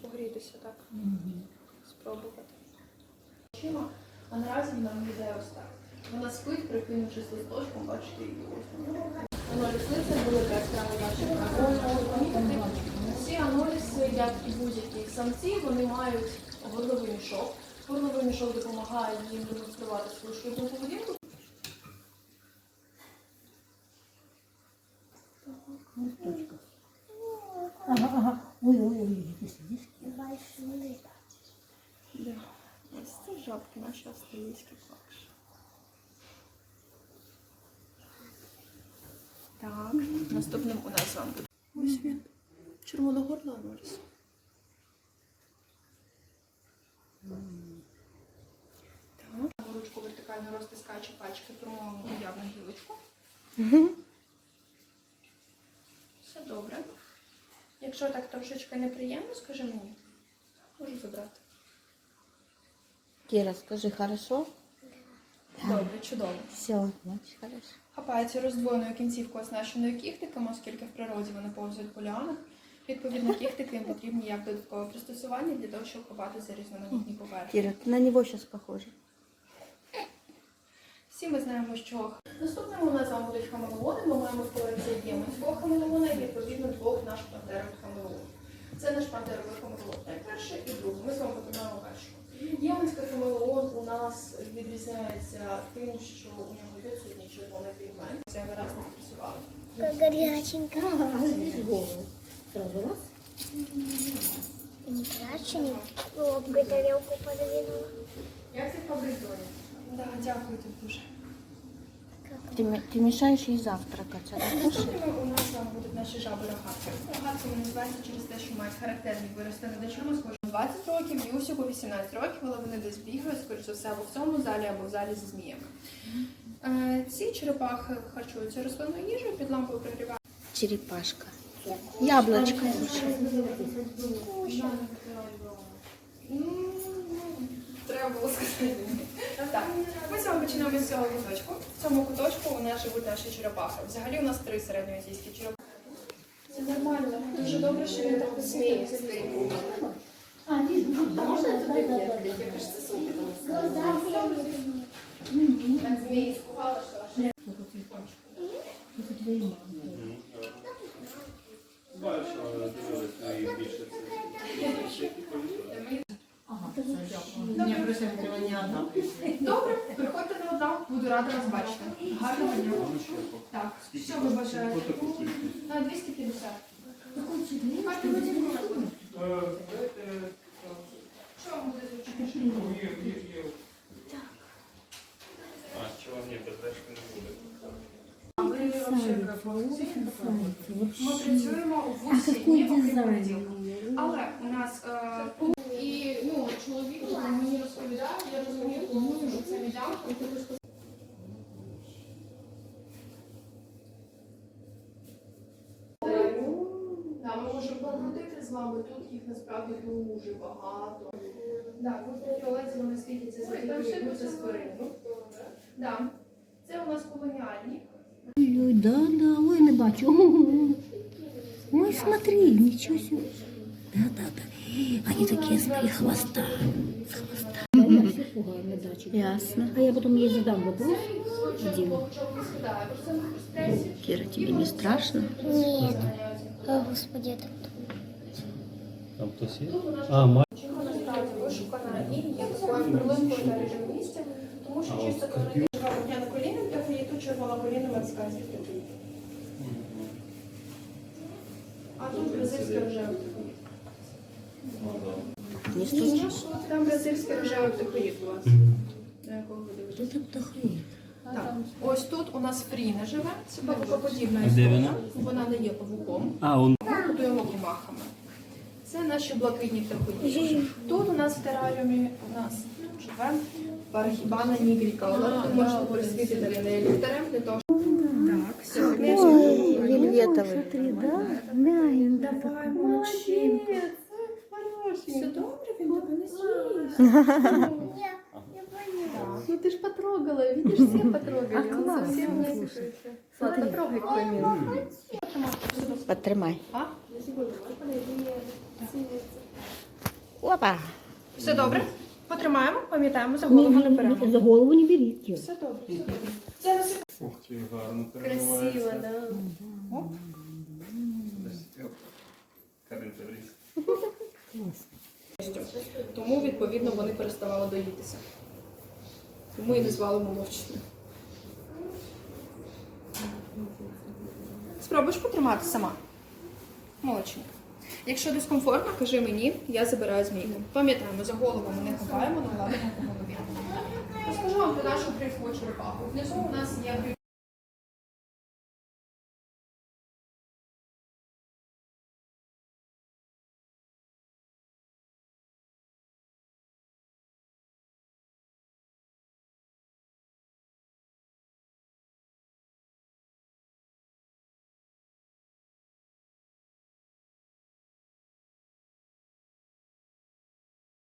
Погрітися так. Спробувати. Очима, а наразі вона виглядає ось так. Вона спить, прикинувши з листочком, бачите її ось. Аноліс це велика яскрава наших Всі аноліси, як і будь-які самці, вони мають горловий мішок. Горловий мішок допомагає їм демонструвати свою шлюбну поведінку. Ага, ага. Ой, ой, ой, ты сидишь? Большие. Да. Ось це жабки наші австралійські факші. Так, наступним у нас з вами буде. Ось він. Червоногорла аноліс. Так. Ручку вертикально розтискаючи пальчики промовимо уявну гілочку. Все добре. Якщо так трошечки неприємно, скажи мені. Можу забрати. Кира, скажи, хорошо? Добре, чудово. Все, значит, хорошо. Хапається роздвоєною кінцівкою оснащеною кіхтиками, оскільки в природі вони повзають по ліанах. Відповідно, кіхтики їм потрібні як додаткове пристосування для того, щоб хапати за різноманітні поверхні. Кира, ты на него сейчас похожа. Всі ми знаємо, що наступними у нас будуть хамелеони. Ми маємо в колекції єменського хамелеона і відповідно двох наших пантерових хамелеонів. Це наш пантеровий хамелеон найперший і другий. Ми з вами починаємо першого. Єменський хамелеон у нас відрізняється тим, що у нього відсутній червоний пігмент. Це ми раз не спрацювали. Как горяченько. голову. Сразу раз. Не крашеный. Лобкой тарелку подвинула. Як це фабрикує? Да, дякую тобі дуже. Ты, ме- ты мешаешь ей завтракать, она кушает. Наступними у нас з вами будуть наші жаби рогатки. Рогатки вони називаються через те, що мають характерні вирости над очима, схожі на 20 років, Юсіку 18 років, але вони десь бігають, скоріш за все, або в цьому залі, або в залі зі зміями. Е, Ці черепахи харчуються рослинною їжею, під лампою пригрівають. Черепашка. Яблочко. Треба було сказати. Так, ми з вами починаємо з цього куточку. В цьому куточку у нас живуть наші черепахи. Взагалі у нас три середньоазійські черепахи. Це нормально. Дуже добре, що він так посміється. А, вижу, вижу. Да, да, да, да, да. Так, змії скували, що аж Это твои мамы. Бачу, але дивилися і більше це. Ага, это за Мне просто этого не отдам. Добре, приходьте на одна, буду рада вас бачити. Гарного дня. Так, що ви бажаєте? На 250. Гарного дня. Що вам буде зручніше? А, чого ні, без решти не буде. Ми працюємо у А вусі, какой ні, окрім дизайн? понеділка. Але у нас е, і ну, чоловік мені розповідає, я розумію, що це віддам. Покрутити з вами, тут їх насправді дуже багато. Так, ультрафіолет вони світяться завдяки це спирину. Да. Це у нас колоніальні. Ой, да, да, ой, не бачу. Ой, смотри, ничего себе. Да, да, да. Они такие с хвоста. С хвоста. Я все пугаю на даче. Ясно. А я потом ей задам вопрос. Один. Кира, тебе не страшно? Нет. О, Господи, это кто? Там хтось є? А, ма... Чого насправді вишукана і є такою перлинкою на режим місця, тому що чисто вогня на колінах, то є тут червона коліна звідти. А тут бразильське рожеве птахоїд. Там бразильське рожеве птахоїд у вас. На якого ви дивитесь? Так. Ось тут у нас фріна живе, це павукоподібна вона? Вона не є павуком. А, он. Ми будуємо комахами. Це наші блакитні птахоїди. Тут у нас в тераріумі у нас живе парахібана нігріка. Але ви можете присвітити для неї ліхтарем для того, щоб... Так. Смотри, да? Мягенько. Давай, молодчинка. Все добре, він тебе не з'їсть. Ну ты ж потрогала, видишь, все потрогали. Он совсем не Смотри. Потрогай, к примеру. Потримай. А? Опа. Все добре? Потримаємо, пам'ятаємо, за голову не беремо. За голову не беріть. Все добре. Зараз Ух ти, гарно красиво, да. Каринка. Тому, відповідно, вони переставали доїтися. Тому і не звали молочним. Спробуєш потримати сама? Молочник. Якщо дискомфортно, кажи мені, я забираю змійку. Пам'ятаємо, за голову ми не ховаємо, на гладимо по голові. Розкажу вам про нашу грифову черепаху. Внизу у нас є.